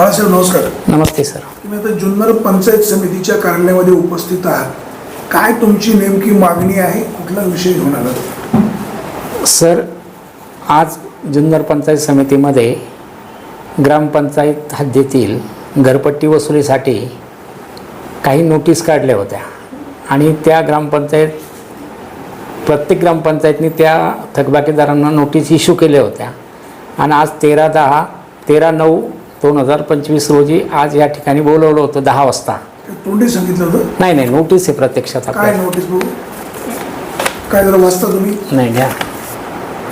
बाळासाहेब नमस्कार. नमस्ते सर. तुम्ही आता जुन्नर पंचायत समितीच्या कार्यालयामध्ये उपस्थित आहात. काय तुमची नेमकी मागणी आहे? कुठला विषय घेऊन आलात? सर आज जुन्नर पंचायत समितीमध्ये ग्रामपंचायत हद्दीतील घरपट्टी वसुलीसाठी काही नोटीस काढल्या होत्या. आणि त्या ग्रामपंचायत प्रत्येक ग्रामपंचायतनी त्या थकबाकीदारांना नोटीस इश्यू केल्या होत्या. आणि आज तेरा दहा तेरा नऊ दोन हजार पंचवीस रोजी आज या ठिकाणी बोलवलं होतं दहा वाजता. तोंडी सांगितलं होतं? नाही नाही नोटीस आहे प्रत्यक्षात काय आपल्याला नोटीस बघू? काय जरा वाचता तुम्ही? नाही घ्या.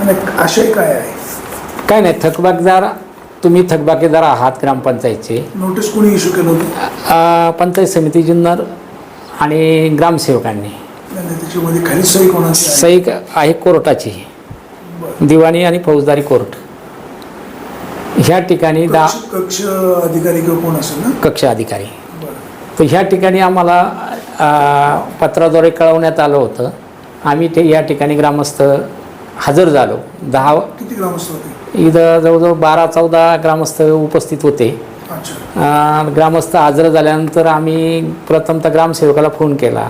आणि आशय काय आहे? काय नाही थकबाकीदार तुम्ही थकबाकीदार आहात ग्रामपंचायतचे. नोटीस कोणी इश्यू केलं होतं? अ, पंचायत समिती जुन्नर आणि ग्रामसेवकांनी. त्याच्यामध्ये खाली सही कोणाची आहे? सही आहे कोर्टाची. दिवाणी आणि फौजदारी कोर्ट. ह्या ठिकाणी दहा कक्ष- अधिकारी किंवा कोण असेल ना? कक्ष अधिकारी. तर ह्या ठिकाणी आम्हाला पत्राद्वारे कळवण्यात आलं होतं. आम्ही ते या ठिकाणी ग्रामस्थ हजर झालो. दहा किती ग्रामस्थ होते? इथं जवळजवळ बारा चौदा ग्रामस्थ उपस्थित होते. ग्रामस्थ हजर झाल्यानंतर आम्ही प्रथमतः ग्रामसेवकाला फोन केला.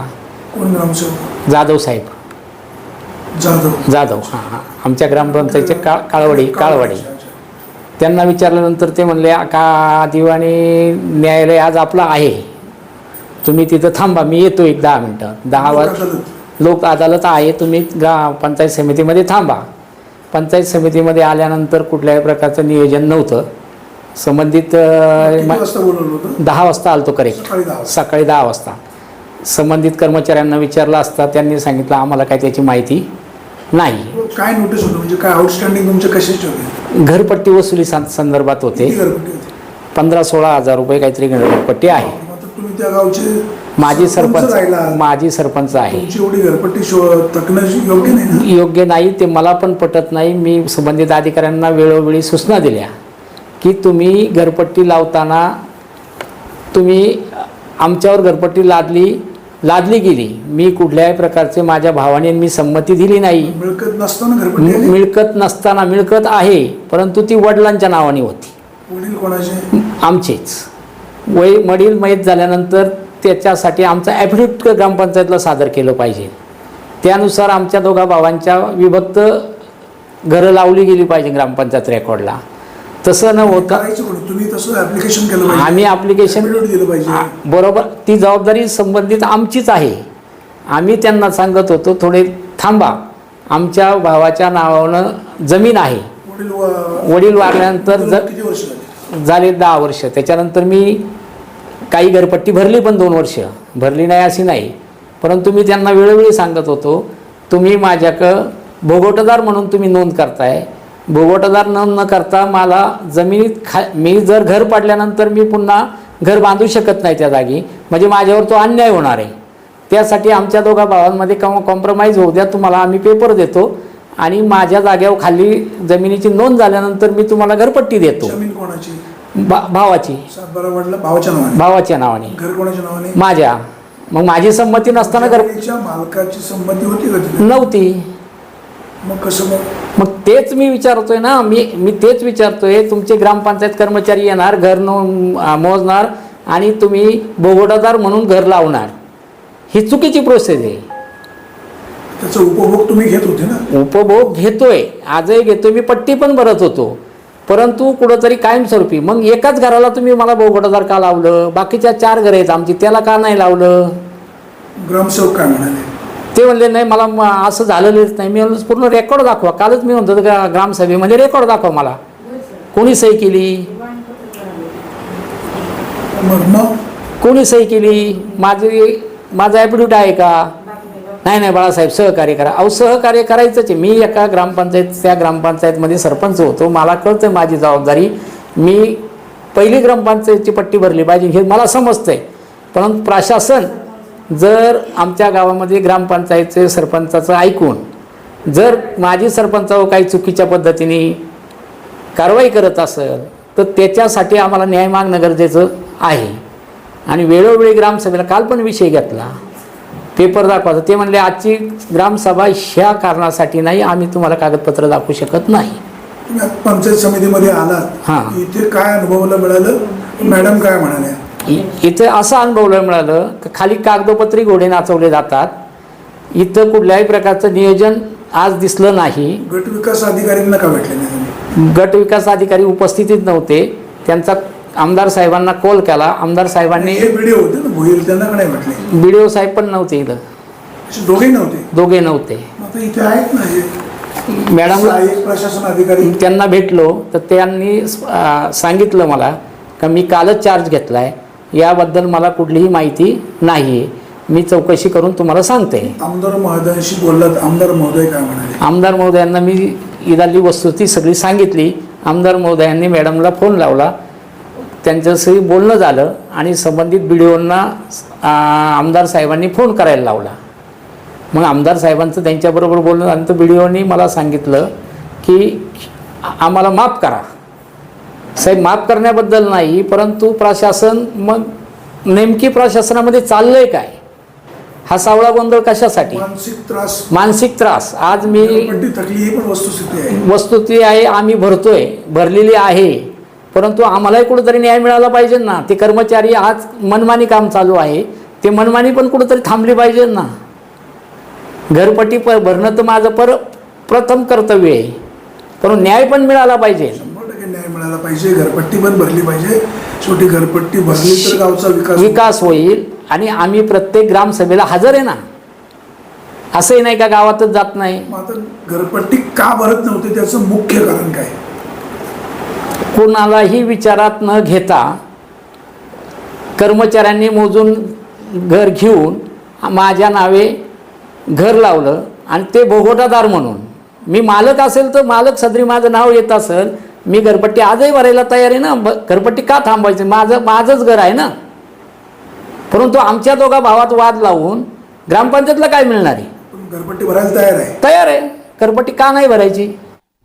कोण ग्रामसेवक? जाधव साहेब. जाधव. जाधव हां हां. आमच्या ग्रामपंचायतचे का काळवडी काळवाडी. त्यांना विचारल्यानंतर ते म्हणले का दिवाणी न्यायालय आज आपलं आहे. तुम्ही तिथं थांबा मी येतो एक दहा मिनटं. दहा वाज लोक अदालत. आहे तुम्ही ग्रा पंचायत समितीमध्ये थांबा. पंचायत समितीमध्ये आल्यानंतर कुठल्याही प्रकारचं नियोजन नव्हतं. संबंधित दहा वाजता आलतो करेक्ट सकाळी दहा वाजता. सकाळी दहा वाजता. संबंधित कर्मचाऱ्यांना विचारलं असता त्यांनी सांगितलं आम्हाला काय त्याची माहिती नाही. काय नोटीस होतं? म्हणजे काय आउटस्टँडिंग तुमचे कशाचे होते घरपट्टी वसुली सं- संदर्भात होते. पंधरा सोळा हजार रुपये काहीतरी घरपट्टी आहे. माझी सरपंच राहिला. सरपंच माझी सरपंच आहे योग्य नाही ते मला पण पटत नाही. मी संबंधित अधिकाऱ्यांना वेळोवेळी सूचना दिल्या की तुम्ही घरपट्टी लावताना तुम्ही आमच्यावर घरपट्टी लादली लादली गेली. मी कुठल्याही प्रकारचे माझ्या भावाने मी संमती दिली नाही. मिळकत नसताना मिळकत नसताना मिळकत आहे परंतु ती वडिलांच्या नावाने होती. आमचेच. वय वडील मयत झाल्यानंतर त्याच्यासाठी आमचं ॲफिडेविट ग्रामपंचायतला सादर केलं पाहिजे. त्यानुसार आमच्या दोघा भावांच्या विभक्त घरं लावली गेली पाहिजे ग्रामपंचायत रेकॉर्डला. तसं न होता करायचं कोणी तुम्ही तसं ऍप्लिकेशन केलं पाहिजे. आम्ही ॲप्लिकेशन Affidavit दिलं पाहिजे. बरोबर. ती जबाबदारी संबंधित आमचीच आहे. आम्ही त्यांना सांगत होतो थोडे थांबा. आमच्या भावाच्या नावानं जमीन आहे. वडील व- वडील वारल्यानंतर ज किती वर्ष झाली? झाले दहा वर्ष. त्याच्यानंतर मी काही घरपट्टी भरली पण दोन वर्ष. भरली नाही अशी नाही. परंतु मी त्यांना वेळोवेळी सांगत होतो तुम्ही माझ्याकडं भोगोटदार म्हणून तुम्ही नोंद करताय. भोगोटदार नोंद न करता मला जमिनीत खा मी जर घर पाडल्यानंतर मी पुन्हा घर बांधू शकत नाही त्या जागी म्हणजे माझ्यावर तो अन्याय होणार आहे. त्यासाठी आमच्या दोघा भावांमध्ये कॉ कॉम्प्रोमाइज होऊ द्या तुम्हाला आम्ही पेपर देतो आणि माझ्या जागेवर खाली जमिनीची नोंद झाल्यानंतर मी तुम्हाला घरपट्टी देतो. जमीन कोणाची? भा भावाची. भावाच्या नावाने? भावाच्या नावाने. घर कोणाच्या नावाने? माझ्या. मग माझी संमती नसताना घर जमिनीच्या मालकाची संमती होती का तिथे? नव्हती. मग कसं मग? मग तेच मी विचारतोय ना मी मी तेच विचारतोय तुमचे ग्रामपंचायत कर्मचारी येणार घर मोजणार आणि तुम्ही बोगोटादार म्हणून घर लावणार. ही चुकीची प्रोसेस आहे. त्याचा उपभोग तुम्ही घेत होते ना? उपभोग घेतोय आजही घेतोय मी पट्टी पण भरत होतो. परंतु कुठंतरी कायमस्वरूपी मग एकाच घराला तुम्ही मला बोगोटादार का लावलं? बाकीच्या चार घरं आहेत आमची त्याला का नाही लावलं? ग्रामसेवक काय म्हणाले? ते म्हणले नाही मला असं झालेलंच नाही. मी म्हणलं, पूर्ण रेकॉर्ड दाखवा. कालच मी म्हणतो का ग्रामसभेमध्ये रेकॉर्ड दाखवा मला. कोणी सही केली? कोणी सही केली? माझी माझं ॲफिडेविट आहे का? नाही नाही बाळासाहेब सहकार्य करा. अहो सहकार्य करायचंच आहे. मी एका ग्रामपंचायत त्या ग्रामपंचायतमध्ये सरपंच होतो. मला कळतं माझी जबाबदारी. मी पहिली ग्रामपंचायतची पट्टी भरली पाहिजे हे मला समजतंय. परंतु प्रशासन जर आमच्या गावामध्ये ग्रामपंचायतचे सरपंचाचं ऐकून जर माझी सरपंचावर काही चुकीच्या पद्धतीने कारवाई करत असेल तर त्याच्यासाठी आम्हाला न्याय मागणं गरजेचं आहे. आणि वेळोवेळी ग्रामसभेला काल पण विषय घेतला. पेपर दाखवायचा. ते म्हणले आजची ग्रामसभा ह्या कारणासाठी नाही आम्ही तुम्हाला कागदपत्र दाखवू शकत नाही. पंचायत समितीमध्ये हां. आलात इथे काय अनुभवायला मिळालं? मॅडम काय म्हणाले इ- इथे असं अनुभवलं मिळालं की खाली कागदोपत्री घोडे नाचवले जातात. इथं कुठल्याही प्रकारचं नियोजन आज दिसलं नाही. गट विकास अधिकाऱ्यांना का भेटले नाही? गट विकास अधिकारी उपस्थितीत नव्हते. त्यांचा आमदार साहेबांना कॉल केला. आमदार साहेबांनी हे व्हिडिओ होते ना? भोईर त्यांना का नाही भेटले? बी डी ओ साहेब पण नव्हते इथं. दोघेही नव्हते? दोघे नव्हते. मॅडम प्रशासन अधिकारी? त्यांना भेटलो. तर त्यांनी सांगितलं मला का मी कालच चार्ज घेतला आहे याबद्दल मला कुठलीही माहिती नाही आहे मी चौकशी करून तुम्हाला सांगते. आमदार महोदयांशी बोललात. आमदार महोदय काय म्हणाले? आमदार महोदयांना मी इदाली वस्तुस्थिती सगळी सांगितली. आमदार महोदयांनी मॅडमला फोन लावला. त्यांच्याशी बोलणं झालं आणि संबंधित बी डी ओंना आमदार साहेबांनी फोन करायला लावला. मग आमदार साहेबांचं त्यांच्याबरोबर बोलणं झालं. तर बी डी ओनी मला सांगितलं की आम्हाला माफ करा. साहेब माफ करण्याबद्दल नाही परंतु प्रशासन मग नेमकी प्रशासनामध्ये चाललंय काय? हा सावळा गोंधळ कशासाठी? मानसिक त्रास. मानसिक त्रास. आज मी वस्तुस्थिती आहे आम्ही भरतोय भरलेली आहे. परंतु आम्हालाही कुठेतरी न्याय मिळाला पाहिजे ना. ते कर्मचारी आज मनमानी काम चालू आहे. ते मनमानी पण कुठेतरी थांबली पाहिजे ना. घरपट्टी प भरणं तर माझं पर प्रथम कर्तव्य आहे. परंतु न्याय पण मिळाला पाहिजे. मिळाला पाहिजे घरपट्टी पण भरली पाहिजे. शेवटी घरपट्टी भरली तर गावचा विकास होईल. विकास होईल आणि आम्ही प्रत्येक ग्रामसभेला हजर आहे ना असंही नाही का गावातच जात नाही? मग आता घरपट्टी का भरत नव्हते त्याचं मुख्य कारण काय? कोणालाही विचारात न घेता कर्मचाऱ्यांनी मोजून घर घेऊन माझ्या नावे घर लावलं आणि ते भोगोटादार म्हणून. मी मालक असेल तर मालक सदरी माझं नाव येत असेल मी घरपट्टी आजही भरायला तयार आहे ना? घरपट्टी का थांबायची माझं माझंच घर आहे ना? परंतु आमच्या दोघा भावात वाद लावून ग्रामपंचायतला काय मिळणार आहे? घरपट्टी भरायला तयार आहे. तयार आहे. घरपट्टी का नाही भरायची?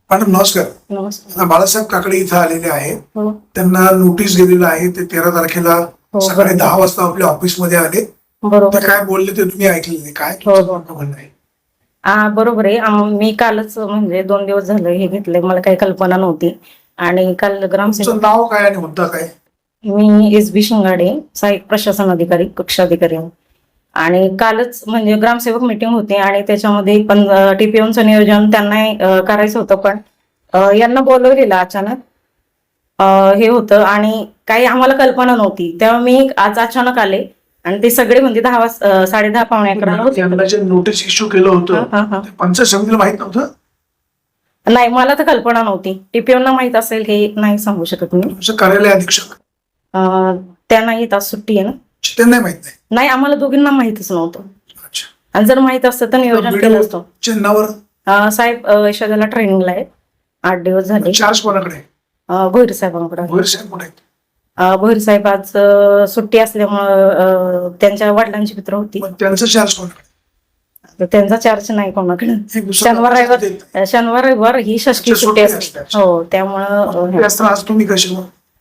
मॅडम नमस्कार. नमस्कार. बाळासाहेब काकडे इथं आलेले आहेत. हो. त्यांना नोटीस गेलेलं आहे. ते तेरा तारखेला हो, सकाळी. दहा वाजता आपल्या ऑफिसमध्ये आले. काय बोलले ते तुम्ही ऐकले नाही. काय हो, म्हणणं आहे? हा बरोबर आहे. मी कालच म्हणजे दोन दिवस झालं हे घेतलंय. मला काही कल्पना नव्हती. आणि काल ग्रामसेवक नाव काय आणि मुद्दा काय? मी एस बी शिंगाडे सहाय्यक प्रशासन अधिकारी कक्षाधिकारी. आणि कालच म्हणजे ग्रामसेवक मीटिंग होती आणि त्याच्यामध्ये पण टीपीओचं नियोजन त्यांना करायचं होतं. पण यांना बोलवलेलं अचानक हे होतं. आणि काही आम्हाला कल्पना नव्हती. तेव्हा मी आज अचानक आले. आणि ते सगळे म्हणजे दहा वाजता साडे दहा पावणे जे नोटीस इश्यू केलं होतं. पंचायत समितीला माहीत नव्हतं? नाही मला तर कल्पना नव्हती. टीपीओना माहीत असेल हे नाही सांगू शकत मी. कार्यालय अधीक्षक? त्यांना येत आज सुट्टी आहे ना? त्यांना माहीत नाही. नाही आम्हाला दोघींना माहितच नव्हतं. आणि जर माहीत असतं तर नियोजन केलं असतं. साहेब यशोदाला ट्रेनिंगला आहे. आठ दिवस झाले. भोईर साहेबांकडे. भोईर साहेब कुठे आहेत? अं, भोईर साहेब आज अं, सुट्टी असल्यामुळं त्यांच्या वडिलांची मित्र होती. त्यांचं चार्ज तर त्यांचा चार्ज नाही कोणाकडे. शनिवार रविवार. शनिवार रविवार ही षष्टी सुट्टी असते. हो त्यामुळं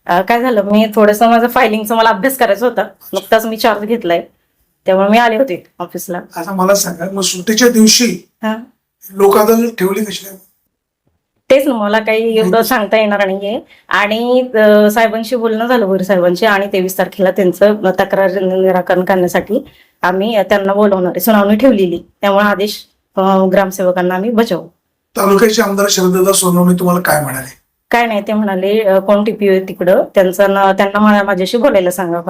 अं, काय झालं मी थोडंसं माझं फायलिंगचा मला अभ्यास करायचा होता. नुकताच मी चार्ज घेतलाय. त्यामुळे मी आले होते ऑफिसला आता मला सांगा मग सुट्टीच्या दिवशी हा. लोक अदालत ठेवली कशी? तेच ना मला काही एवढं सांगता येणार नाहीये. आणि साहेबांशी बोलणं झालं भोईर साहेबांशी आणि तेवीस तारखेला त्यांचं तक्रार निराकरण करण्यासाठी आम्ही त्यांना बोलवणार आहे. सुनावणी ठेवलेली. त्यामुळे आदेश ग्रामसेवकांना आम्ही बजावू. तालुक्याचे आमदार शरददा सोनवणे तुम्हाला काय म्हणाले? काय नाही ते म्हणाले कोण टीपी तिकडं? त्यांचं त्यांना माझ्याशी बोलायला सांगा.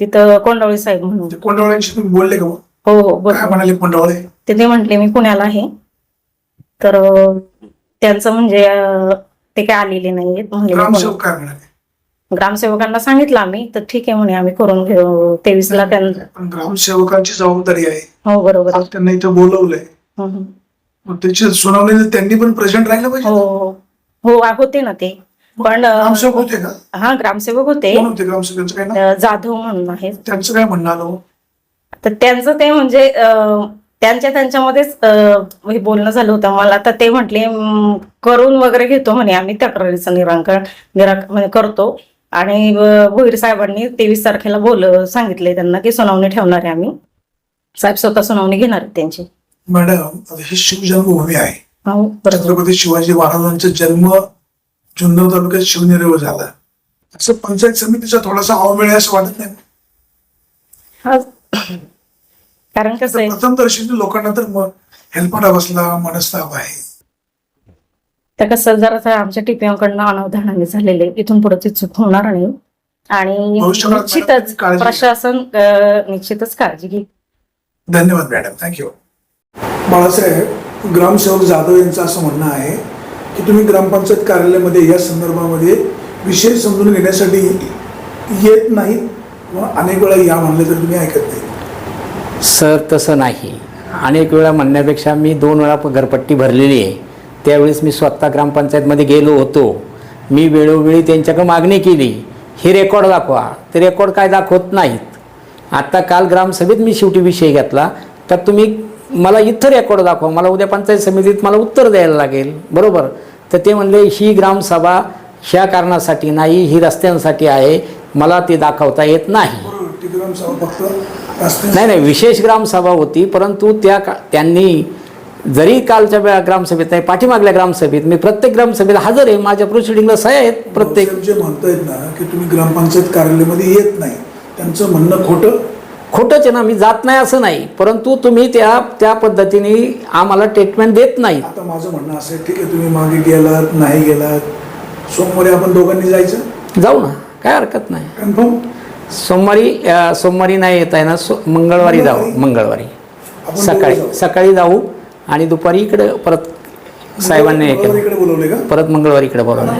तिथं कोंडावळी साहेब म्हणून. कोंडवळ्यांशी बोलले का? हो हो म्हणाले कोंडवळे? ते ते म्हटले मी पुण्याला आहे. तर त्यांचं म्हणजे ते काय आलेले नाहीयेत म्हणजे मी ग्रामसेवक काय म्हणाले ग्रामसेवकांना सांगितलं आम्ही तर ठीक आहे म्हणे आम्ही करून घेऊ. तेवीसला त्यांना पण ग्रामसेवकांची जबाबदारी आहे. हो बरोबर. आहे. त्यांना इथं बोलवलंय. हं, हं. मग त्याची सुनावणी त्यांनी पण प्रेझेंट राहिलं पाहिजे हो हो हो आ- होते ना ते. पण अं, ग्रामसेवक होते का? हा ग्रामसेवक होते. कोण होते ग्रामसेवकांचं? काय नाव? अं, जाधव म्हणून आहे त्यांचं काय म्हणणं आलं? तर त्यांचं ते म्हणजे अं, त्यांच्या त्यांच्यामध्येच हे बोलणं झालं होतं. मला तर ते म्हटले "म, करून वगैरे घेतो म्हणे आम्ही तक्रारीचं निराकरण निराक म्हणजे करतो. आणि भोईर साहेबांनी तेवीस तारखेला बोल सांगितले त्यांना की सुनावणी ठेवणार आहे आम्ही. साहेब स्वतः सुनावणी घेणार आहेत त्यांची. मॅडम ही शिवजन्मभूमी आहे. हो छत्रपती शिवाजी महाराजांचा जन्म जुन्नर तालुक्यात शिवनेरीवर झाला. असं पंचायत समितीचा थोडासा अवमेळ असं वाटत नाही? कारण कसं प्रथम दर्शनी लोकांना तर मग हेलपाटा बसला मनस्ताप आहे. तर कसं जरा आमच्या टीपीओकडनं अनावधानाने झालेले इथून पुढे ती चूक होणार नाही. आणि निश्चितच. प्रशासन निश्चितच काळजी घेईल धन्यवाद मॅडम थँक्यू. बाळासाहेब ग्रामसेवक जाधव यांचं असं म्हणणं आहे की तुम्ही ग्रामपंचायत कार्यालयामध्ये या संदर्भामध्ये विषय समजून घेण्यासाठी येत नाहीत अनेक वेळा या म्हणले तर तुम्ही ऐकत नाही सर तसं नाही. अनेक वेळा म्हणण्यापेक्षा मी दोन वेळा घरपट्टी भरलेली आहे. त्यावेळेस मी स्वतः ग्रामपंचायतमध्ये गेलो होतो. मी वेळोवेळी त्यांच्याकडे मागणी केली. हे रेकॉर्ड दाखवा. ते रेकॉर्ड काय दाखवत नाहीत. आत्ता काल ग्रामसभेत मी शेवटी विषय घेतला. तर तुम्ही मला इथं रेकॉर्ड दाखवा. मला उद्या पंचायत समितीत मला उत्तर द्यायला लागेल. बरोबर? तर ते म्हणले ही ग्रामसभा ह्या कारणासाठी नाही ही रस्त्यांसाठी आहे. मला ते दाखवता येत नाही. नाही नाही विशेष ग्रामसभा होती परंतु त्या का त्यांनी जरी कालच्या वेळा ग्रामसभेत नाही पाठीमागल्या ग्रामसभेत मी प्रत्येक ग्रामसभेत हजर आहे माझ्या प्रोसिडिंगला सह्या आहेत प्रत्येक जे म्हणतायत ना की तुम्ही ग्रामपंचायत कार्यालयामध्ये येत नाही त्यांचं म्हणणं खोटं? खोटंच आहे ना मी जात नाही असं नाही परंतु तुम्ही त्या त्या पद्धतीने आम्हाला ट्रीटमेंट देत नाही. आता माझं म्हणणं असं आहे ठीक आहे तुम्ही मागे गेलात नाही गेलात सोमवारी आपण दोघांनी जायचं? जाऊ ना काय हरकत नाही. कन्फर्म? सोमवारी सोमवारी नाही येत आहे ना सो मंगळवारी जाऊ मंगळवारी. सकाळी. सकाळी जाऊ आणि दुपारी इकडे परत साहेबांनी मंगळवारी केलं इकडे बोलवले का? परत मंगळवारी इकडे बोलावलं.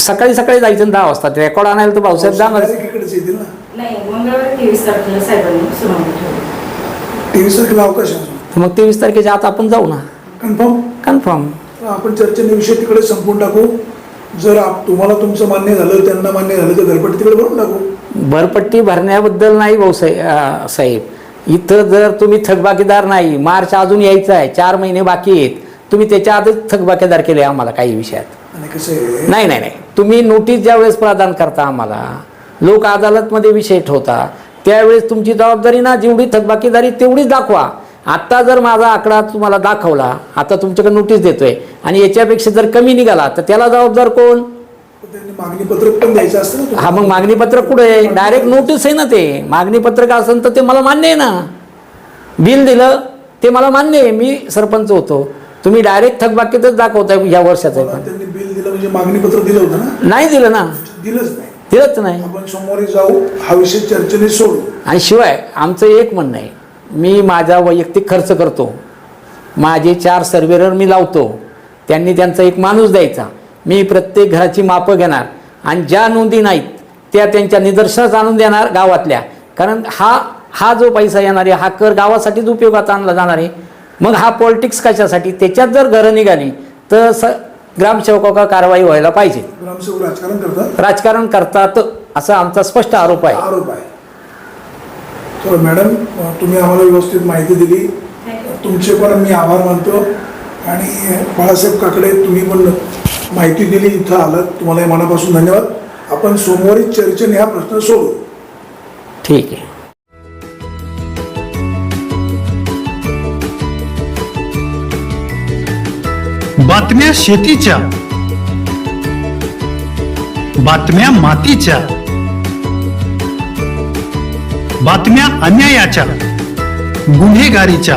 सकाळी सकाळी जायचं दहा वाजता. ते रेकॉर्ड आणायला तर आहे. तर मग तेवीस तारखेच्या आत आपण जाऊ ना. कन्फर्म कन्फर्म आपण चर्चेने विषय तिकडे संपून टाकू. जर आप- तुम्हाला तुमचं मान्य झालं त्यांना मान्य झालं तर घरपट्टी तिकडे भरून टाकू. भरपट्टी भरण्याबद्दल नाही भाऊसाहेब अं, साहेब. इथं जर तुम्ही थकबाकीदार नाही मार्च अजून यायचा आहे चार महिने बाकी आहेत तुम्ही त्याच्या आधीच थकबाकीदार केले आम्हाला काही विषयात. नाही नाही नाही. तुम्ही नोटीस ज्यावेळेस प्रदान करता आम्हाला लोक अदालतमध्ये विषय ठेवता त्यावेळेस तुमची जबाबदारी ना जेवढी थकबाकीदारी तेवढीच दाखवा. आत्ता जर माझा आकडा तुम्हाला दाखवला आता तुमच्याकडे नोटीस देतोय आणि याच्यापेक्षा जर कमी निघाला तर त्याला जबाबदार कोण? पण द्यायचं असतं हा मग मागणी पत्रक कुठे आहे? डायरेक्ट नोटीस आहे ना ते. मागणी पत्रक असेल तर ते मला मान्य आहे ना. बिल दिलं ते मला मान्य आहे. मी सरपंच होतो. तुम्ही डायरेक्ट थकबाकीतच दाखवताय या वर्षाचं पण. बिल दिलं म्हणजे मागणी पत्र दिलं होतं ना? नाही दिलं ना. दिलंच नाही. दिलंच नाही. आपण सोमवारी जाऊ हा विषय चर्चेने सोडू. आणि शिवाय आमचं एक म्हणणं आहे. मी माझा वैयक्तिक खर्च करतो. माझे चार सर्वेरर मी लावतो. त्यांनी त्यांचा एक माणूस द्यायचा. मी प्रत्येक घराची मापं घेणार आणि ज्या नोंदी नाहीत त्या त्यांच्या निदर्शनास आणून देणार गावातल्या. कारण हा हा जो पैसा येणार आहे हा कर गावासाठीच उपयोगात आणला जाणार आहे. मग हा पॉलिटिक्स कशासाठी? त्याच्यात जर घरं निघाली तर स ग्रामसेवकावर कारवाई व्हायला पाहिजे. ग्रामसेवक राजकारण करतात? राजकारण करतात असा आमचा स्पष्ट आरोप आहे. आरोप आहे. मॅडम तुम्ही आम्हाला व्यवस्थित माहिती दिली. तुमचे पण मी आभार मानतो. आणि बाळासाहेब काकडे तुम्ही पण माहिती दिली इथं आलात तुम्हाला मनापासून धन्यवाद. आपण सोमवारी चर्चेने हा प्रश्न सोडू ठीक आहे. बातम्या शेतीच्या बातम्या मातीच्या बातम्या अन्यायाच्या गुन्हेगारीच्या.